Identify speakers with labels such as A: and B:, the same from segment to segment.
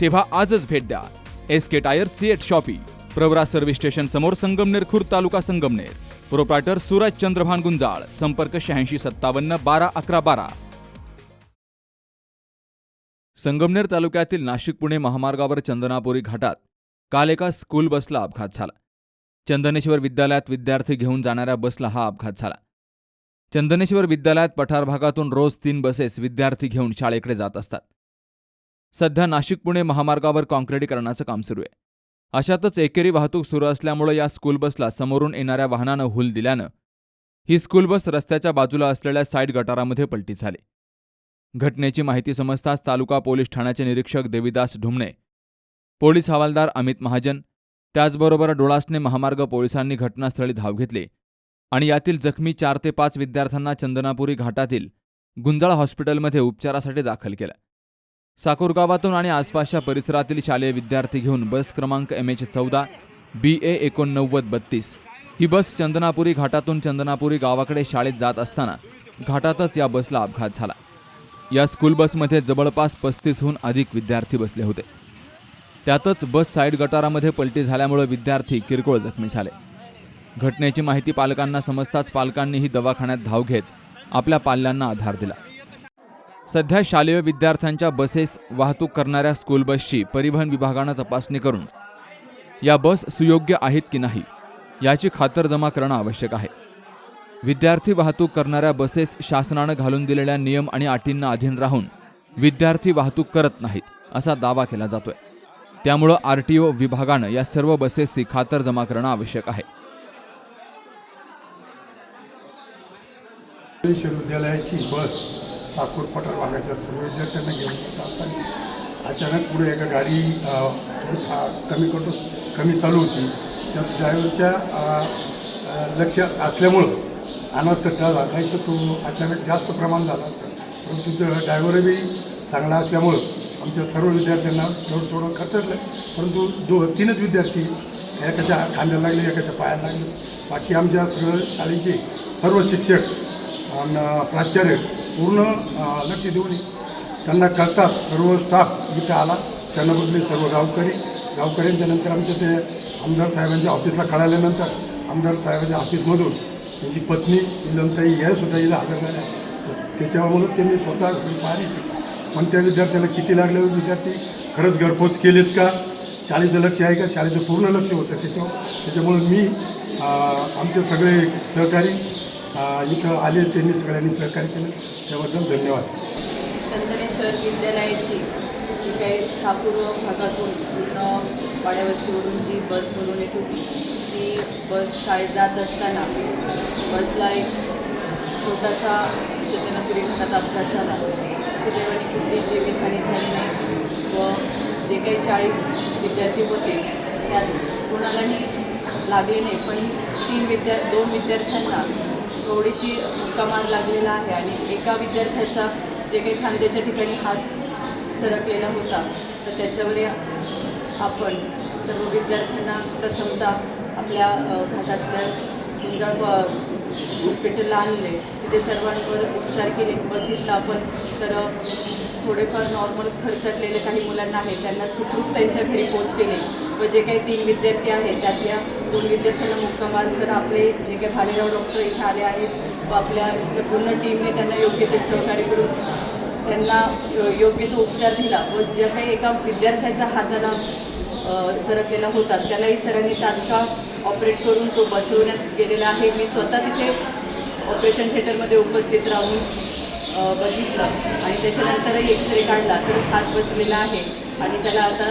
A: तेव्हा आजच भेट द्या. S K tyre CEAT shoppe Pravara service station समोर संगमनेर खुर्द तालुका संगमनेर. प्रोप्रायटर सूरज चंद्रभान गुंजाळ संपर्क शहाऐंशी सत्तावन्न बारा अकरा बारा. संगमनेर तालुक्यातील नाशिक पुणे महामार्गावर चंदनापुरी घाटात काल एका स्कूल बसला अपघात झाला. चंदनेश्वर विद्यालयात विद्यार्थी घेऊन जाणाऱ्या बसला हा अपघात झाला. चंदनेश्वर विद्यालयात पठार भागातून रोज तीन बसेस विद्यार्थी घेऊन शाळेकडे जात असतात. सध्या नाशिक पुणे महामार्गावर काँक्रिटीकरणाचं काम सुरू आहे. अशातच एकेरी वाहतूक सुरू असल्यामुळे या स्कूल बसला समोरून येणाऱ्या वाहनानं हुल दिल्यानं ही स्कूल बस रस्त्याच्या बाजूला असलेल्या साईड गटारामध्ये पलटी झाली. घटनेची माहिती समजताच तालुका पोलीस ठाण्याचे निरीक्षक देविदास ढुमणे पोलीस हवालदार अमित महाजन त्याचबरोबर डोळासने महामार्ग पोलिसांनी घटनास्थळी धाव घेतली आणि यातील जखमी चार ते पाच विद्यार्थ्यांना चंदनापुरी घाटातील गुंजाळ हॉस्पिटलमध्ये उपचारासाठी दाखल केलं. साकूरगावातून आणि आसपासच्या परिसरातील शालेय विद्यार्थी घेऊन बस क्रमांक एम एच चौदा बी ए एकोणनव्वद बत्तीस. ही बस चंदनापुरी घाटातून चंदनापुरी गावाकडे शाळेत जात असताना घाटातच या बसला अपघात झाला. या स्कूल बसमध्ये जवळपास पस्तीसहून अधिक विद्यार्थी बसले होते. त्यातच बस साईड गटारामध्ये पलटी झाल्यामुळे विद्यार्थी किरकोळ जखमी झाले. घटनेची माहिती पालकांना समजताच पालकांनीही दवाखान्यात धाव घेत आपल्या पाल्यांना आधार दिला. सध्या शालेय विद्यार्थ्यांच्या बसेस वाहतूक करणाऱ्या स्कूल बसची परिवहन विभागानं तपासणी करून या बस सुयोग्य आहेत की नाही याची खातरजमा करणं आवश्यक आहे. विद्यार्थी वाहतूक करणाऱ्या बसेस शासनानं घालून दिलेल्या नियम आणि अटींना अधीन राहून विद्यार्थी वाहतूक करत नाहीत असा दावा केला जातोय. त्यामुळं आर टी ओ विभागानं या सर्व बसेसची खातरजमा करणं आवश्यक आहे.
B: विश्वविद्यालयाची बस साकूर पठार भागाच्या सर्व विद्यार्थ्यांना घेऊन जात असताना अचानक पुढे एका गाडी अ, कमी करतो कमी चालू होती. त्या ड्रायव्हरच्या लक्ष असल्यामुळं अनर्थ टळला नाही तर तो अचानक जास्त प्रमाण झाला असता. परंतु तो ड्रायव्हर बी चांगला असल्यामुळं आमच्या सर्व विद्यार्थ्यांना थोडं थोडं खर्चटलं परंतु दो तीनच विद्यार्थी एकाच्या खांद्याला लागले एकाच्या पायाला लागले. बाकी आमच्या सगळं शाळेचे सर्व शिक्षक आणि प्राचार्य पूर्ण लक्ष देऊन त्यांना कळतात. सर्व स्टाफ इथं आला. चंद्रपूरले सर्व गावकरी गावकऱ्यांच्या नंतर आमच्या ते आमदार साहेबांच्या ऑफिसला कळाल्यानंतर आमदार साहेबांच्या ऑफिसमधून त्यांची पत्नी इलमताई या सुद्धा इथं हजर झाल्या. त्याच्यामुळं त्यांनी स्वतः पाहणी केली पण त्या विद्यार्थ्याला किती लागले हो विद्यार्थी? खरंच घरपोच केलेत का? शाळेचं लक्ष आहे का? शाळेचं पूर्ण लक्ष होतं. त्याच्यावर त्याच्यामुळं मी आमचे सगळे सहकारी इथं आले त्यांनी सगळ्यांनी सहकार्य केलं. त्याबद्दल धन्यवाद.
C: चंदनेश्वर विद्यालयाची जी काही सापूर भागातून पूर्ण वाड्यावस्तीवरून जी बस भरून येत होती ती बस शाळेत जात असताना बसला एक छोटासा चंदनापुरी घाटात अपघात झाला. सुदैवाने कुठली जीवितहानी झाली नाही व जे काही चाळीस विद्यार्थी होते त्यात कोणालाही लागले नाही. पण तीन विद्या दोन विद्यार्थ्यांना थोडीशी कमाल लागलेला आहे आणि एका विद्यार्थ्याचा जे काही खांद्याच्या ठिकाणी हात सरकलेला होता तर त्याच्यावर आपण सर्व विद्यार्थ्यांना प्रथमतः आपल्या अ, हॉस्पिटलला म्हणजे, आणले. ते सर्वांवर उपचार केले. बघितलं आपण. तर थोडेफार नॉर्मल खर्चटलेले काही मुलांना आहेत. त्यांना सुखरूप त्यांच्या घरी पोच केले व जे काही तीन विद्यार्थी आहेत त्यातल्या दोन विद्यार्थ्यांना मुक्कामार तर आपले जे काही भालेराव डॉक्टर इथे आले आहेत व आपल्या पूर्ण टीमने त्यांना योग्य ते सहकार्य करून त्यांना योग्य तो उपचार दिला. व ज्या काही एका विद्यार्थ्याचा हाताला सरकलेला होता त्यालाही सरांनी तात्काळ ऑपरेट करून तो बसवण्यात गेलेला आहे. मी स्वतः तिथे ऑपरेशन थिएटरमध्ये उपस्थित राहून बघितला आणि त्याच्यानंतरही एक्सरे काढला तर हात बसलेला आहे आणि त्याला आता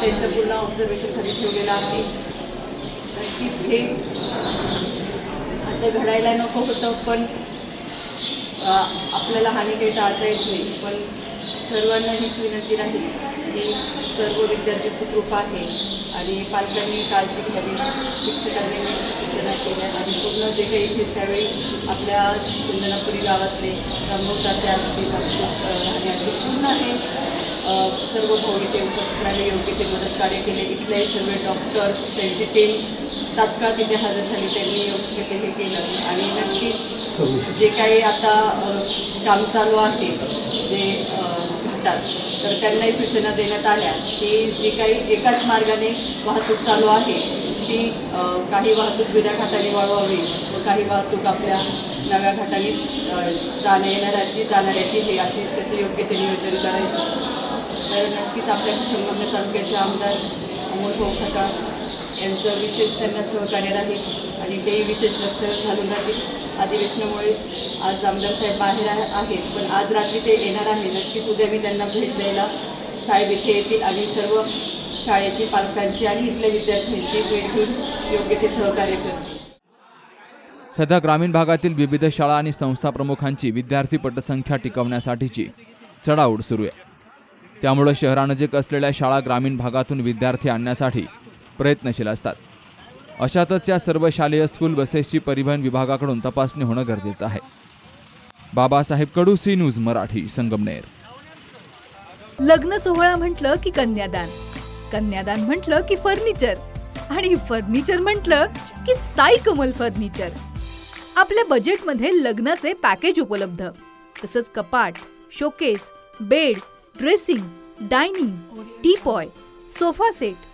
C: त्यांच्या पूर्ण ऑब्झर्वेशनखाली ठेवलेला आहे. नक्कीच हे असं घडायला नको होतं पण आपल्याला हानी काही टाळता येत नाही. पण सर्वांना हीच विनंती राहील. की सर्व विद्यार्थी सुखरूप आहे आणि पालकांनी काळजी घ्यावी शिक्षकांनी सूचना केल्या आणि पूर्ण जे काही इथे त्यावेळी आपल्या चंदनापुरी गावातले रंगवताते असतील राहणे असतील पूर्ण आहे सर्व भाऊ इथे उपस्थित राहिले योग्य ते मदत कार्य केले. इथले सर्व डॉक्टर्स त्यांची टीम तात्काळ तिथे हजर झाली त्यांनी योग्य ते हे केलं. आणि नक्कीच जे काही आता काम चालू आहे जे अ, तर त्यांनाही सूचना देण्यात आल्या की जी काही एकाच मार्गाने वाहतूक चालू आहे ती काही वाहतूक जुन्या घाटाने वळवावी व काही वाहतूक आपल्या नव्या घाटाने जाण्या येणाऱ्याची जाणाऱ्याची हे अशी त्याचं योग्य ते नियोजन करायचं. तर नक्कीच आपल्या संगमनेर तालुक्याचे आमदार अमोल भाऊ यांचं विशेष त्यांना सहकार्य राहील. आणि ते विशेष लक्ष घालून राहतील अधिवेशनामुळे आज आमदार साहेब बाहेर आहेत पण आज रात्री ते येणार आहे नक्कीच उद्या मी त्यांना भेट द्यायला साहेब इथे येतील आणि सर्व शाळेची पालकांची आणि इथल्या विद्यार्थ्यांची भेट घेऊन योग्य ते सहकार्य करतील.
A: सध्या ग्रामीण भागातील विविध शाळा आणि संस्था प्रमुखांची विद्यार्थी पटसंख्या टिकवण्यासाठीची चढाओढ सुरू आहे. त्यामुळे शहरानजीक असलेल्या शाळा ग्रामीण भागातून विद्यार्थी आणण्यासाठी प्रयत्नशील असतात. अशातच या सर्व शालेय स्कूल बसेसची परिवहन विभागाकडून तपासणी होणं गरजेचं आहे. Babasaheb Kadu C news Marathi Sangamner.
D: लग्न सोहळा म्हटलं की कन्यादान कन्यादान म्हटलं की फर्निचर आणि फर्निचर म्हटलं की साई कमल फर्निचर. आपल्या बजेटमध्ये लग्नाचे पॅकेज उपलब्ध तसंच कपाट showcase bed dressing dining teapoy sofa set